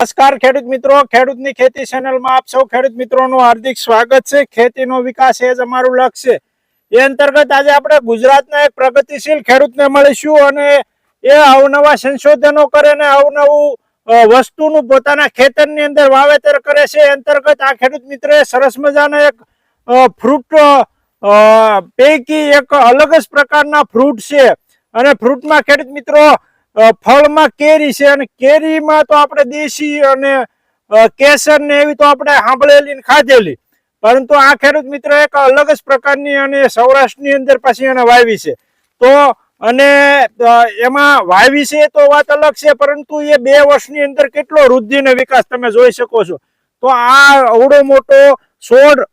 નમસ્કાર ખેડૂત મિત્રો, ખેડૂતની ખેતી ચેનલમાં આપ સૌ ખેડૂત મિત્રોનું હાર્દિક સ્વાગત છે. ખેતીનો વિકાસ એ જ અમારું લક્ષ્ય એ અંતર્ગત આજે આપણે ગુજરાતના એક પ્રગતિશીલ ખેડૂતને મળીશું અને એ અવનવા સંશોધનો કરે ને અવનવું વસ્તુનું પોતાના ખેતરની અંદર વાવેતર કરે છે. અંતર્ગત આ ખેડૂત મિત્રે સરસ મજાના એક ફ્રૂટ પૈકી એક અલગ જ પ્રકારના ફ્રૂટ છે. અને ફ્રૂટમાં ખેડૂત મિત્રો ફળમાં કેરી છે અને કેરીમાં તો આપણે દેશી અને કેસર ને એવી તો આપણે સાંભળેલી ને ખાધેલી. પરંતુ આ ખેડૂત મિત્ર એક અલગ જ પ્રકારની અને સૌરાષ્ટ્રની અંદર પાછી એને વાવી છે. તો, અને એમાં વાવી છે તો વાત અલગ છે, પરંતુ એ બે વર્ષની અંદર કેટલો વૃદ્ધિ વિકાસ તમે જોઈ શકો છો. તો આ અવડો મોટો છોડ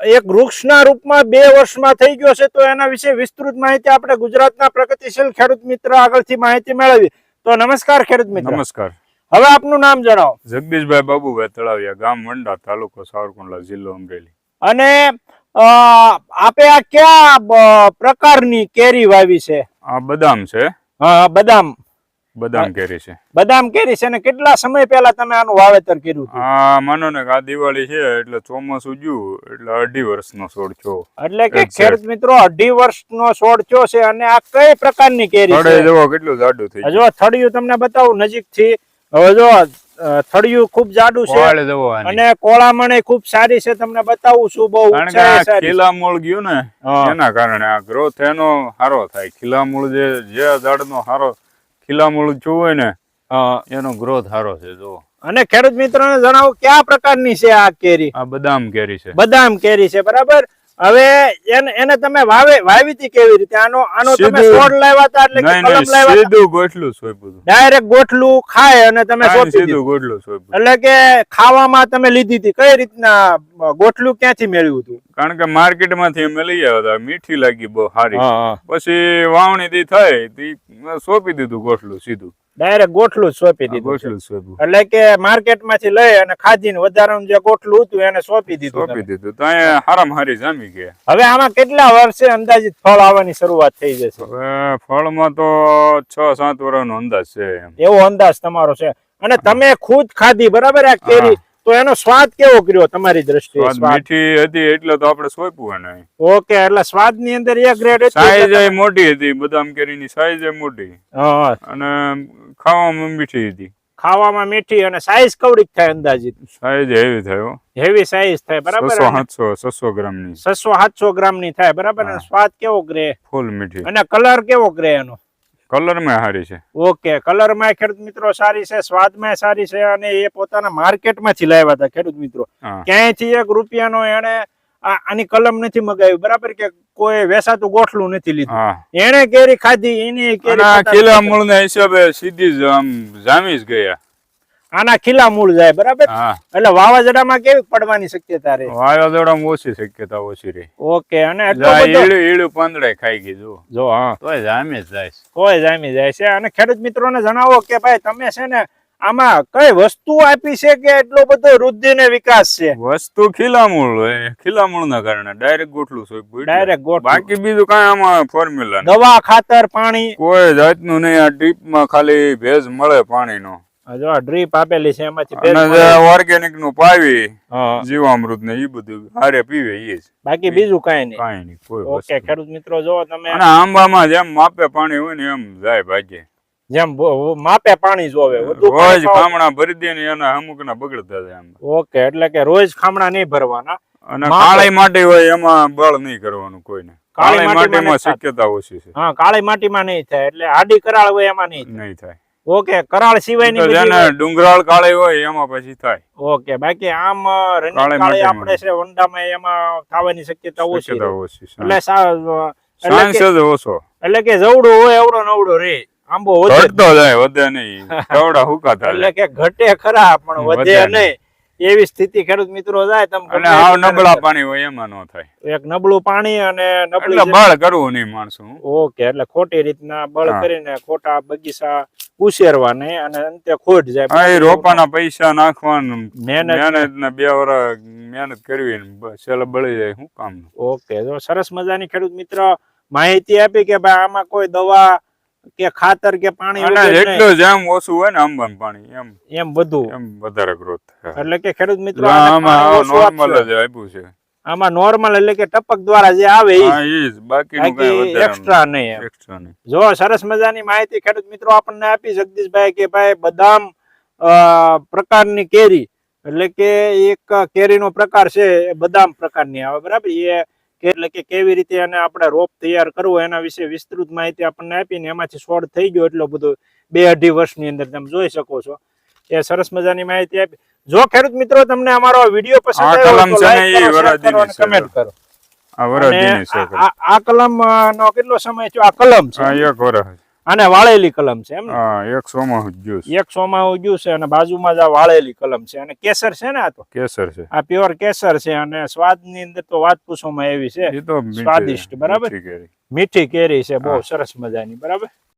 એક વૃક્ષના રૂપમાં બે વર્ષમાં થઈ ગયો છે તો એના વિશે વિસ્તૃત માહિતી આપણે ગુજરાતના પ્રગતિશીલ ખેડૂત મિત્ર આગળથી માહિતી મેળવી. તો નમસ્કાર ખેડૂત મિત્ર. નમસ્કાર. હવે આપનું નામ જણાવો. જગદીશભાઈ બાબુભાઈ તળાવિયા ગામ વંડા તાલુકો સાવરકુંડલા જિલ્લો અમરેલી. અને આપે આ કયા પ્રકારની કેરી વાવી છે? આ બદામ છે. હા, બદામ. બદામ કેરી છે. બદામ કેરી છે અને કેટલા સમય પહેલા તમે આનું વાવેતર કર્યું હા માનો ને આ દિવાળી છે એટલે ચોમાસું ગયું એટલે અઢી વર્ષનો છોડ છો. એટલે કે ખેડૂત મિત્રો અઢી વર્ષનો છોડ છો છે અને આ કઈ પ્રકારની કેરી છે? જવો કેટલું જાડું થઈ જો થળિયું તમને બતાવું નજીકથી હવે જો થળિયું ખૂબ જાડું છે. અને કોળામણે ખૂબ સારી છે તમને બતાવું છું બહુ. ખીલા મૂળ ગયું ને એના કારણે આ ગ્રોથ એનો સારો થાય. ખીલા મૂળ જે જે ઝાડનો સારો ખીલા જોવે જોવું ને એનો ગ્રોથ સારો છે જો અને ખેડૂત મિત્રોને જણાવો કયા પ્રકારની છે આ કેરી? આ બદામ કેરી છે. બદામ કેરી છે બરાબર? હવે એને તમે વાવે વાવી હતી કેવી રીતે? આનો આનો તમે છોડ લાવ્યા હતા એટલે કે કલમ લાવ્યા સીધું ગોઠલું સોપ્યું. ડાયરેક્ટ ગોઠલું ખાય અને તમે સોપી સીધું ગોઠલું સોપ્યું એટલે કે ખાવામાં તમે લીધી હતી. કઈ રીતના ગોઠલું ક્યાંથી મેળવ્યું હતું? કારણ કે માર્કેટમાંથી અમે લઈ આવ્યા હતા. મીઠી લાગી બહુ સારી. પછી વાવણી દી થઈ તી સોંપી દીધું ગોઠલું સીધું. ડાયરેક્ટ ગોઠલું સોંપી દીધું ગોઠલું સોંપ્યું. એટલે કે માર્કેટમાંથી લઈ અને ખાધીને વધારાનું જે ગોઠલું હતું એને સોંપી દીધું સોંપી દીધું. તો અહીંયા હારામાં હારી જામી ગયા હવે આમાં કેટલા વર્ષે અંદાજિત ફળ આવવાની શરૂઆત થઈ જશે? હવે ફળમાં તો છ સાત વર્ષનો અંદાજ છે એવો અંદાજ તમારો છે. અને તમે ખુદ ખાધી બરાબર? આ કેરી તો એનો સ્વાદ કેવો કર્યો તમારી દ્રષ્ટિએ મીઠી હતી એટલે તો આપણે સોંપ્યું એને. ઓકે એટલે સ્વાદની અંદર એક ગ્રેડ સાઈઝ મોટી હતી બદામ કેરીની સાઈઝ મોટી. અને ખાવામાં મીઠી હતી. ખાવામાં મીઠી અને સાઈઝ કવડીક થાય અંદાજિત. સાઈઝ એવી થાય હેવી સાઈઝ થાય બરાબર? છસો અને ગ્રામની ગ્રામની. છસો સાતસો ગ્રામની થાય બરાબર? અને સ્વાદ કેવો ગ્રે? ફૂલ મીઠી. અને કલર કેવો ગ્રે એનો? કલરમાં છે. ઓકે કલરમાં ખેડૂત મિત્રો સારી છે સ્વાદમાં સારી છે અને એ પોતાના માર્કેટમાંથી લાવ્યા હતા ખેડૂત મિત્રો. ક્યાંયથી એક રૂપિયાનો એને આ- આની કલમ નથી મગાવી બરાબર કે કોઈ વેસાતું ગોઠલું નથી લીધું. એને કેરી ખાધી એની કેરી ખીલા મૂળ ના હિસાબે સીધી જ આમ જામી જ ગયા. આના ખીલા મૂળ જાય બરાબર? એટલે વાવાઝોડામાં કેવી પડવાની શક્યતા રહે? વાવાઝોડામાં ઓછી શક્યતા ઓછી રહી. ઓકે અને ઈળું ઈળું પાંદડે ખાઈ ગયું જો હા. તોય જામી જાય. કોઈ જામી જાય છે. અને ખેડૂત મિત્રોને જણાવો કે ભાઈ તમે છે ને આમાં કઈ વસ્તુ આપી છે કે એટલો બધો વૃદ્ધિ ને વિકાસ છે? વસ્તુ ખીલામૂળ હોય. ખીલામૂળ ના કારણે ડાયરેક્ટ ગોઠલું છે. ડાયરેક્ટ ગોઠ બાકી બીજું કઈ આમાં ફોર્મ્યુલા દવા ખાતર પાણી? કોઈ જાતનું નહીં. આ ડ્રીપમાં ખાલી ભેજ મળે પાણીનો. આ જો ડ્રીપ આપેલી છે એમાંથી ઓર્ગેનિકનું પાવી જીવામૃત ને એ બધું હારે પીવે એ જ. બાકી બીજું કઈ નહીં. કાંઈ નહીં કોઈ ઓકે ખેડૂત મિત્રો જો તમે અને આંબામાં જેમ માપે પાણી હોય ને એમ જાય ભાગે. જેમ માપે પાણી જોવે રોજ ખામણા ભરી દે ને એના અમુક ના બગડતા જાય ઓકે એટલે કે રોજ ખામણા નહીં ભરવાના. અને. કાળી માટી હોય એમાં બળ નહીં કરવાનું કોઈને. કાળી માટીમાં શક્યતા ઓછી છે. હા કાળી માટીમાં નહીં થાય એટલે આડી કરાળ હોય એમાં નહીં નહીં થાય. ઓકે કરાળ સિવાયની તો જેને ડુંગરાળ કાળી હોય એમાં પછી થાય. ઓકે બાકી આમ અ, રંગીન કાળી આપણે છે વંડામાં એમાં થવાની શક્યતા ઓછી. એટલે સા- એટલે સાંજ કે- જ ઓછો. એટલે કે જવડો હોય અવડો નવડો રે. આંબો વધે જ જાય વધે નહીં. કવડા થાય. એટલે કે ઘટે ખરા પણ વધે નહીં. એવી સ્થિતિ ખેડૂત મિત્રો જાય તમે અને હાવ નબળા પાણી હોય એમાં ન થાય. એક નબળું પાણી અને નબળું બળ કરવું નહીં માણસો ઓકે એટલે ખોટી રીતના બળ કરીને ખોટા બગીચા ઉછેરવા નહીં અને અંતે ખોટ જાય. રોપાના પૈસા નાખવાનું મહેનત ને બે વર્ષ મહેનત કરવી બસ છેલ્લે બળી જાય શું કામ ઓકે જો સરસ મજાની ખેડૂત મિત્ર માહિતી આપી કે ભાઈ આમાં કોઈ દવા કે ખાતર કે પાણી અને જ આમ ઓછું હોય ને આંબાનું પાણી એમ. એમ બધું. એમ વધારે ગ્રોથ એટલે કે ખેડૂત મિત્રો આમાં નોર્મલ જ આપ્યું છે. આમાં નોર્મલ એટલે કે ટપક દ્વારા જે આવે કઈ બાકી એક્સ્ટ્રા નહીં એક્સ્ટ્રા નહીં. જો સરસ મજાની માહિતી ખેડૂત મિત્રો આપણને આપી જગદીશભાઈ કે ભાઈ બદામ પ્રકારની કેરી. એટલે કે એક કેરીનો પ્રકાર છે એ બદામ પ્રકારની આવે. બરાબર? એ એટલે કે કેવી રીતે એને આપણે રોપ તૈયાર કરવો એના વિશે વિસ્તૃત માહિતી આપણને આપીને એમાંથી છોડ થઈ ગયો એટલો બધો બે અઢી વર્ષની અંદર તમે જોઈ શકો છો. એ સરસ મજાની માહિતી આપી. જો ખેડૂત મિત્રો તમને અમારો વીડિયો પસંદ આવ્યો તો છે ઈ કરો, છે. આ છે કલમ નો કેટલો સમય થયો? આ કલમ છે. એક આને વાળેલી કલમ છે એમ એક સોમાં જ્યુસ. એક સોમાં ઉગ્યું છે અને બાજુમાં જ આ વાળેલી કલમ છે. અને કેસર છે ને આ તો? કેસર છે. આ પ્યોર કેસર છે અને સ્વાદની અંદર તો વાત પૂછવામાં એવી છે. સ્વાદિષ્ટ, બરાબર? મીઠી કેરી. છે બહુ સરસ મજાની બરાબર?